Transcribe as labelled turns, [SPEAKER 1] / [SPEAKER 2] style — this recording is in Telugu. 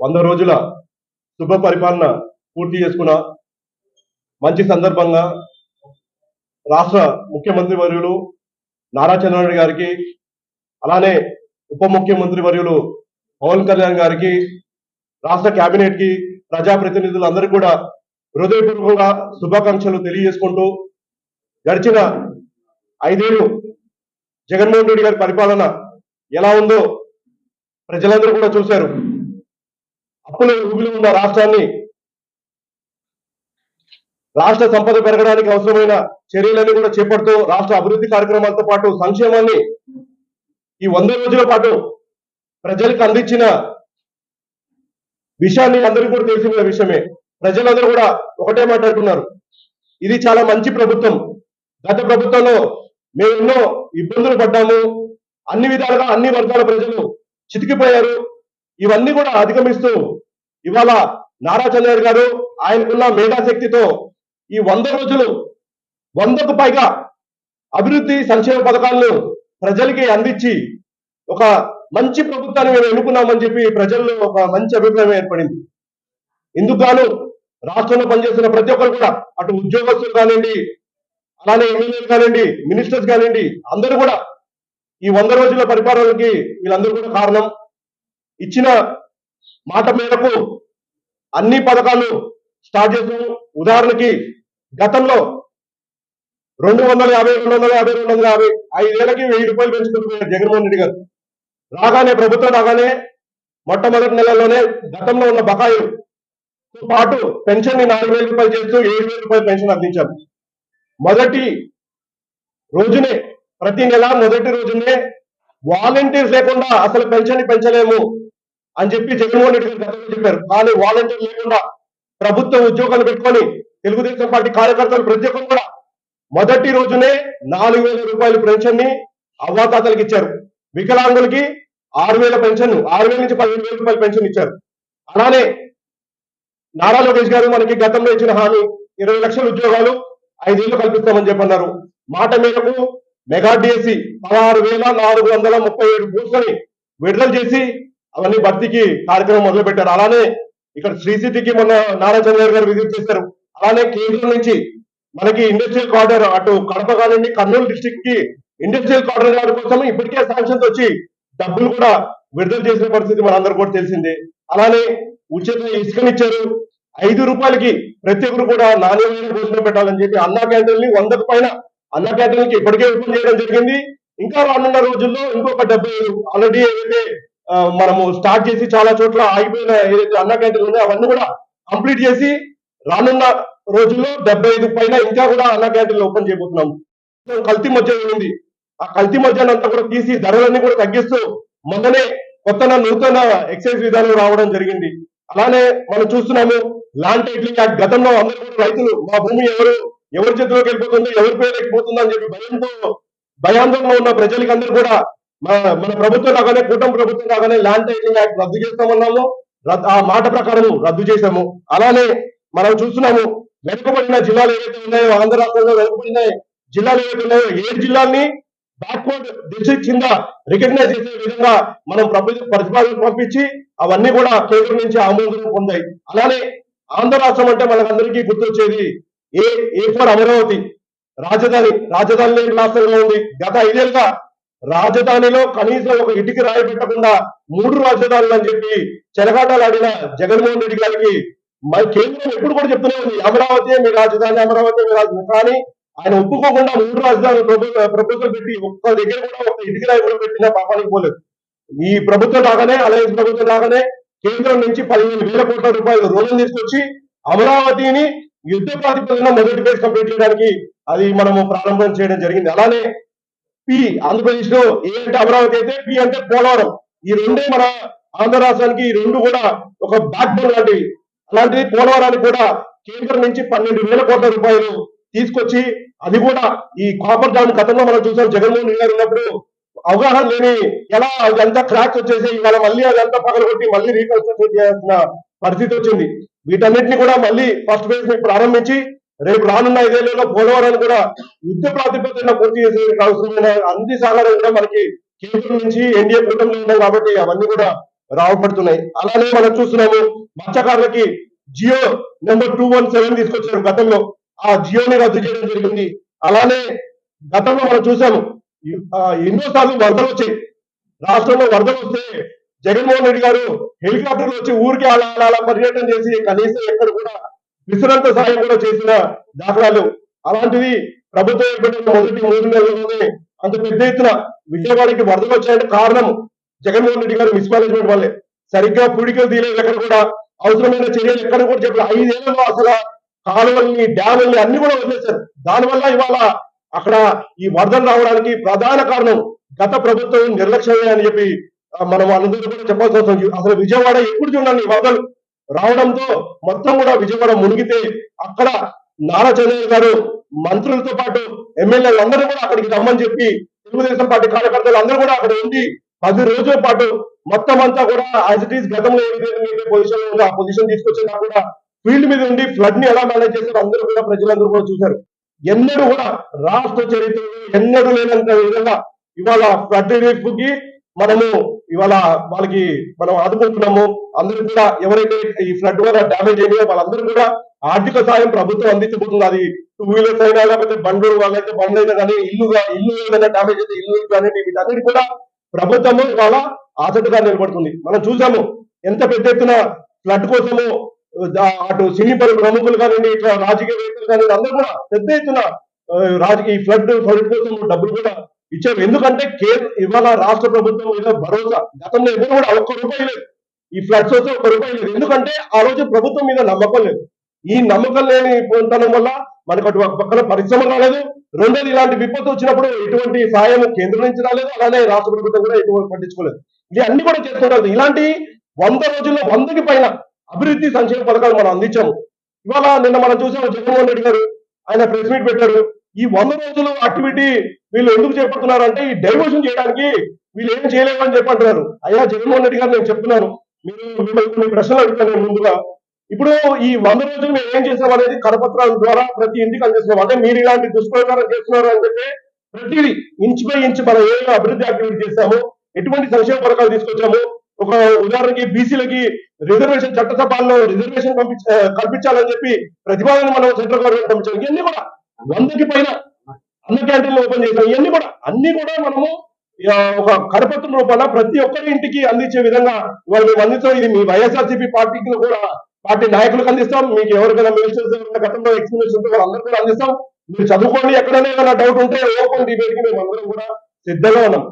[SPEAKER 1] వంద రోజుల శుభ పరిపాలన పూర్తి చేసుకున్న మంచి సందర్భంగా రాష్ట్ర ముఖ్యమంత్రి వర్యులు నారా చంద్రబాబు గారికి అలానే ఉప ముఖ్యమంత్రి వర్యులు పవన్ కళ్యాణ్ గారికి రాష్ట్ర కేబినెట్కి ప్రజాప్రతినిధులందరికీ కూడా హృదయపూర్వకంగా శుభాకాంక్షలు తెలియజేసుకుంటూ గడిచిన ఐదేళ్ళు జగన్మోహన్ రెడ్డి గారి పరిపాలన ఎలా ఉందో ప్రజలందరూ కూడా చూశారు. అప్పుల ఊబిలో ఉన్న రాష్ట్రాన్ని రాష్ట్ర సంపద పెరగడానికి అవసరమైన చర్యలన్నీ కూడా చేపడుతూ రాష్ట్ర అభివృద్ధి కార్యక్రమాలతో పాటు సంక్షేమాన్ని ఈ వంద రోజుల పాటు ప్రజలకు అందించిన విషయాన్ని అందరికీ కూడా తెలిసిన విషయమే. ప్రజలందరూ కూడా ఒకటే మాట్లాడుతున్నారు. ఇది చాలా మంచి ప్రభుత్వం. గత ప్రభుత్వంలో మేము ఎన్నో ఇబ్బందులు పడ్డాము. అన్ని విధాలుగా అన్ని వర్గాల ప్రజలు చితికిపోయారు. ఇవన్నీ కూడా అధిగమిస్తూ ఇవాళ నారా చంద్రబాబు గారు ఆయనకున్న మేధాశక్తితో ఈ వంద రోజులు వందకు పైగా అభివృద్ధి సంక్షేమ పథకాలను ప్రజలకి అందించి ఒక మంచి ప్రభుత్వాన్ని మేము ఎన్నుకున్నామని చెప్పి ప్రజల్లో ఒక మంచి అభిప్రాయం ఏర్పడింది. ఇందుకు గాను రాష్ట్రంలో పనిచేస్తున్న ప్రతి ఒక్కరు కూడా అటు ఉద్యోగస్తులు కానివ్వండి అలానే ఎమ్మెల్యేలు కానివ్వండి మినిస్టర్స్ కానివ్వండి అందరూ కూడా ఈ వంద రోజుల పరిపాలనకి వీళ్ళందరూ కూడా కారణం. ఇచ్చిన మాట మేరకు అన్ని పథకాలు స్టార్ట్ చేస్తూ ఉదాహరణకి గతంలో రెండు వందల యాభై రెండు వందల యాభై రెండు వందల యాభై ఐదేళ్ళకి వెయ్యి రూపాయలు పెంచుకుంటున్నారు జగన్మోహన్ రెడ్డి గారు. రాగానే ప్రభుత్వం రాగానే మొట్టమొదటి నెలలోనే గతంలో ఉన్న బకాయి తో పాటు పెన్షన్ని నాలుగు వేల రూపాయలు చేస్తూ ఏడు వేల రూపాయలు పెన్షన్ అందించారు. మొదటి రోజునే ప్రతి నెల మొదటి రోజునే వాలంటీర్స్ లేకుండా అసలు పెన్షన్ని పెంచలేము అని చెప్పి జగన్మోహన్ రెడ్డి గారు గతంలో చెప్పారు. కానీ వాలంటీర్ లేకుండా ప్రభుత్వ ఉద్యోగాలు పెట్టుకొని తెలుగుదేశం పార్టీ కార్యకర్తలు ప్రతి ఒక్కరు కూడా మొదటి రోజునే నాలుగు వేల రూపాయల పెన్షన్ని అవ్వాతాతలకు ఇచ్చారు. వికలాంగులకి ఆరు వేల పెన్షన్ ఆరు వేల నుంచి పదిహేను వేల రూపాయల పెన్షన్ ఇచ్చారు. అలానే నారా లోకేష్ గారు మనకి గతంలో ఇచ్చిన హామీ ఇరవై లక్షల ఉద్యోగాలు ఐదేళ్ళు కల్పిస్తామని చెప్పన్నారు. మాట మేరకు మెగా డిఎస్సి పదహారు వేల నాలుగు వందల ముప్పై ఏడు పోస్టులని విడుదల చేసి అవన్నీ భర్తీకి కార్యక్రమం మొదలు పెట్టారు అలానే ఇక్కడ శ్రీసిటీకి మొన్న నారా చంద్రబాబు గారు విజిట్ చేశారు. అలానే కేంద్రం నుంచి మనకి ఇండస్ట్రియల్ కార్డర్ అటు కడప కానివ్వండి కర్నూలు డిస్టిక్కి ఇండస్ట్రియల్ కార్డర్ గారి కోసం ఇప్పటికే శాంక్షన్స్ వచ్చి డబ్బులు కూడా విడుదల చేసిన పరిస్థితి మనందరూ కూడా తెలిసిందే. అలానే ఉచిత ఇసుకనిచ్చారు ఐదు రూపాయలకి ప్రతి ఒక్కరు కూడా నాణ్యమైన భోజనం పెట్టాలని చెప్పి అన్నా క్యాంటీన్ని వందకు పైన అన్నా క్యాంటీన్కి ఇప్పటికే ఓపెన్ చేయడం జరిగింది. ఇంకా రానున్న రోజుల్లో ఇంకొక డెబ్బై ఆల్రెడీ ఏదైతే మనము స్టార్ట్ చేసి చాలా చోట్ల ఆగిపోయిన ఏదైతే అన్నా క్యాంటీన్ ఉన్నాయో అవన్నీ కూడా కంప్లీట్ చేసి రానున్న రోజుల్లో డెబ్బై ఐదు పైన ఇంకా కూడా అన్న క్యాంటీన్లు ఓపెన్ చేయబోతున్నాం. కల్తీ మధ్య ఉంది. ఆ కల్తీ మధ్యాన్ని అంతా కూడా తీసి ధరలన్నీ కూడా తగ్గిస్తూ మొన్ననే కొత్త నూతన ఎక్సైజ్ విధానం రావడం జరిగింది. అలానే మనం చూస్తున్నాము ల్యాండ్ టైటిలింగ్ యాక్ట్ గతంలో అందరూ కూడా రైతులు మా భూమి ఎవరు ఎవరి చేతిలోకి వెళ్ళిపోతుంది ఎవరి పేరు పోతుంది అని చెప్పి భయంతో భయాందోళన ఉన్న ప్రజలకి అందరూ కూడా మన మన ప్రభుత్వం రాగానే కూటమి ప్రభుత్వం రాగానే ల్యాండ్ టైటిలింగ్ యాక్ట్ రద్దు చేస్తామన్నాము. రద్దు- ఆ మాట ప్రకారం రద్దు చేశాము. అలానే మనం చూస్తున్నాము వెనుకబడిన జిల్లాలు ఏవైతే ఉన్నాయో ఆంధ్ర రాష్ట్రంలో వెనుకబడిన జిల్లాలు ఏవైతే ఉన్నాయో ఏ జిల్లాల్ని బ్యాక్వర్డ్ డిస్ట్రిక్ట్ కింద రికగ్నైజ్ చేసే విధంగా మనం ప్రభు- ప్రతిపాదనలు పంపించి అవన్నీ కూడా కేంద్రం నుంచి ఆమోదం పొందాయి. అలానే ఆంధ్ర రాష్ట్రం అంటే మనకందరికీ గుర్తొచ్చేది ఏ ఏ ఫర్ అమరావతి. రాజధాని రాజధాని లేని రాష్ట్రంలో ఉంది. గత ఐదేళ్ళుగా రాజధానిలో కనీసం ఒక ఇటుకి రాయి పెట్టకుండా మూడు రాజధానులు అని చెప్పి చెలగాటలాడిన జగన్మోహన్ రెడ్డి గారికి మరి కేంద్రం ఎప్పుడు కూడా చెప్తూనే ఉంది అమరావతి మీ రాజధాని అమరావతి మీ రాజధాని. కానీ ఆయన ఒప్పుకోకుండా మూడు రాజధాని ప్రభుత్వం పెట్టి ఒక్క దగ్గర కూడా ఒక ఇటుకి రాయి కూడా పెట్టినా పాపానికి పోలేదు. ఈ ప్రభుత్వం రాగానే అలయన్స్ ప్రభుత్వం రాగానే కేంద్రం నుంచి పదిహేను వేల కోట్ల రూపాయలు రుణం తీసుకొచ్చి అమరావతిని యుద్ధ ప్రాతిపదికన మొదటి ఫేజ్ కంప్లీట్ చేయడానికి అది మనము ప్రారంభం చేయడం జరిగింది. అలానే పి ఆంధ్రప్రదేశ్లో ఏ అంటే అమరావతి అయితే పి అంటే పోలవరం. ఈ రెండే మన ఆంధ్ర రాష్ట్రానికి ఈ రెండు కూడా ఒక బ్యాక్ బోన్ లాంటివి. అలాంటిది పోలవరానికి కూడా కేంద్రం నుంచి పన్నెండు వేల కోట్ల రూపాయలు తీసుకొచ్చి అది కూడా ఈ కాపర్ డామ్ గతంలో మనం చూసాం జగన్మోహన్ రెడ్డి గారు ఉన్నప్పుడు అవగాహన లేని ఎలా అదంతా క్రాక్స్ వచ్చేసి ఇవాళ మళ్ళీ అదంతా పగలగొట్టి మళ్ళీ రీకన్స్ట్రక్షన్ చేయాల్సిన పరిస్థితి వచ్చింది. వీటన్నిటిని కూడా మళ్ళీ ఫస్ట్ ఫేజ్ ప్రారంభించి రేపు రానున్న ఐదేళ్ళలో పోలవరాన్ని కూడా యుద్ధ ప్రాతిపదికన పూర్తి చేసే అవసరమైన అన్ని సహాయాలు కూడా మనకి కేంద్రం నుంచి ఎన్డీఏ కూటమిలో ఉన్నాయి కాబట్టి అవన్నీ కూడా రావబడుతున్నాయి అలానే మనం చూస్తున్నాము మత్స్యకారులకి GO number two one seven తీసుకొచ్చారు గతంలో. ఆ జియోని రద్దు చేయడం జరిగింది. అలానే గతంలో మనం చూసాము ఈ- ఆ ఎన్నోసార్లు వరదలు వచ్చాయి. రాష్ట్రంలో వరదలు వస్తే జగన్మోహన్ రెడ్డి గారు హెలికాప్టర్లు వచ్చి ఊరికి అలా అలా పర్యటన చేసి కనీసం ఎక్కడ కూడా విశ్రాంత సాయం కూడా చేసిన దాఖలాలు. అలాంటిది ప్రభుత్వం ఏర్పడిన మొదటి మూడు నెలల్లోనే అంత పెద్ద ఎత్తున విజయవాడకి వరదలు వచ్చాయంటే కారణం జగన్మోహన్ రెడ్డి గారు మిస్మేనేజ్మెంట్ వల్లే సరిగ్గా పుడికలు తీయలేదు ఎక్కడ కూడా. అవసరమైన చర్యలు ఎక్కడ కూడా చెప్పలేదు. ఐదేళ్ళలో అసలు కాలువల్ని డ్యాముల్ని అన్ని కూడా వదిలేశారు. దానివల్ల ఇవాళ అక్కడ ఈ వరదలు రావడానికి ప్రధాన కారణం గత ప్రభుత్వం నిర్లక్ష్యమే అని చెప్పి మనం అందరూ కూడా చెప్పాల్సి వస్తుంది అసలు విజయవాడ ఎప్పుడు చూడండి ఈ వరదలు రావడంతో మొత్తం కూడా విజయవాడ మునిగితే అక్కడ నారా చంద్రబాబు గారు మంత్రులతో పాటు ఎమ్మెల్యేలు అందరూ కూడా అక్కడికి రమ్మని చెప్పి తెలుగుదేశం పార్టీ కార్యకర్తలు అందరూ కూడా అక్కడ ఉండి పది రోజుల పాటు మొత్తం అంతా కూడా యాజ్ ఇట్ ఈస్ గతంలో ఏ పొజిషన్లో ఆ పొజిషన్ తీసుకొచ్చినా కూడా ఫీల్డ్ మీద ఉండి ఫ్లడ్ని ఎలా మేనేజ్ చేశారో అందరూ కూడా ప్రజలందరూ కూడా చూశారు. ఎన్నడూ కూడా రాష్ట్ర చరిత్రలో ఎన్నడూ లేనంత విధంగా ఇవాళ ఫ్లడ్ రిలీఫ్కి మనము ఇవాళ వాళ్ళకి మనం ఆదుకుంటున్నాము. అందరూ కూడా ఎవరైతే ఈ ఫ్లడ్ వల్ల డ్యామేజ్ అయినాయో వాళ్ళందరూ కూడా ఆర్థిక సాయం ప్రభుత్వం అందించబోతుంది. అది టూ వీలర్స్ అయినా లేకపోతే బండ్లు వాళ్ళైతే బండ్లు అయినా కానీ ఇల్లుగా ఇల్లు ఏదైనా డ్యామేజ్ అయితే ఇల్లు కానీ వీటన్నిటి కూడా ప్రభుత్వము ఇవాళ ఆసక్తిగా నిలబడుతుంది. మనం చూసాము ఎంత పెద్ద ఎత్తున ఫ్లడ్ కోసము అటు సినీ పలు ప్రముఖులు కానివ్వండి ఇట్లా రాజకీయ వ్యక్తులు కానివ్వండి అందరూ కూడా పెద్ద ఎత్తున రాజకీయ ఫ్లడ్ ఫ్లడ్ కోసం డబ్బులు కూడా ఇచ్చారు. ఎందుకంటే కేంద్ర ఇవాళ రాష్ట్ర ప్రభుత్వం మీద భరోసా గతంలో ఎవరు కూడా ఒక్క రూపాయి లేదు. ఈ ఫ్లడ్స్ వస్తే ఒక్క రూపాయి లేదు. ఎందుకంటే ఆ రోజు ప్రభుత్వం మీద నమ్మకం లేదు. ఈ నమ్మకం లేని ఉండటం వల్ల మనకు అటు ఒక పక్కన పరిశ్రమ రాలేదు. రెండోది ఇలాంటి విపత్తు వచ్చినప్పుడు ఎటువంటి సాయం కేంద్రం నుంచి రాలేదు. అలానే రాష్ట్ర ప్రభుత్వం కూడా ఎటువంటి పట్టించుకోలేదు. ఇది అన్ని కూడా చేస్తుంటారు. ఇలాంటి వంద రోజుల్లో వందకి పైన అభివృద్ధి సంక్షేమ పథకాలు మనం అందించాము. ఇవాళ నిన్న మనం చూసాము జగన్మోహన్ రెడ్డి గారు ఆయన ప్రెస్ మీట్ పెట్టారు. ఈ వంద రోజులు యాక్టివిటీ వీళ్ళు ఎందుకు చేపడుతున్నారు అంటే ఈ డైవర్షన్ చేయడానికి వీళ్ళు ఏం చేయలేము అని చెప్పి అయ్యా జగన్మోహన్ రెడ్డి గారు నేను చెప్తున్నాను. మీరు మిమ్మల్ని కొన్ని ప్రశ్నలు అడుగుతాను ముందుగా. ఇప్పుడు ఈ వంద రోజులు మేము ఏం చేసాం అనేది కరపత్రాల ద్వారా ప్రతి ఇంటికి అందిస్తున్నాం అంటే మీరు ఇలాంటి దుష్ప్రచారం చేస్తున్నారు అని చెప్పి ప్రతిదీ ఇంచు బై ఇంచు మనం ఏ అభివృద్ధి యాక్టివిటీ చేస్తాము ఎటువంటి సంక్షేమ పథకాలు తీసుకొచ్చాము? ఒక ఉదాహరణకి బీసీలకి రిజర్వేషన్ చట్టసభల్లో రిజర్వేషన్ పంపించ కల్పించాలని చెప్పి ప్రతిపాదన మనం సెంట్రల్ గవర్నమెంట్ పంపించాం ఇవన్నీ కూడా వందకి పైన అన్న క్యాంటీన్లు ఓపెన్ చేసాం ఇవన్నీ కూడా అన్ని కూడా మనము ఒక కరపత్రం రూపాన ప్రతి ఒక్కరి ఇంటికి అందించే విధంగా ఇవాళ మేము అందిస్తాం ఇది మీ వైఎస్ఆర్సీపీ పార్టీకి కూడా పార్టీ నాయకులకు అందిస్తాం మీకు ఎవరికైనా మినిస్టర్స్ గతంలో ఎక్స్పీరియన్స్ ఉంటే వాళ్ళందరూ కూడా అందిస్తాం. మీరు చదువుకోండి ఎక్కడైనా ఏమైనా డౌట్ ఉంటే ఓపెన్ డిబేట్కి మేము అందరం కూడా సిద్ధంగా ఉన్నాం.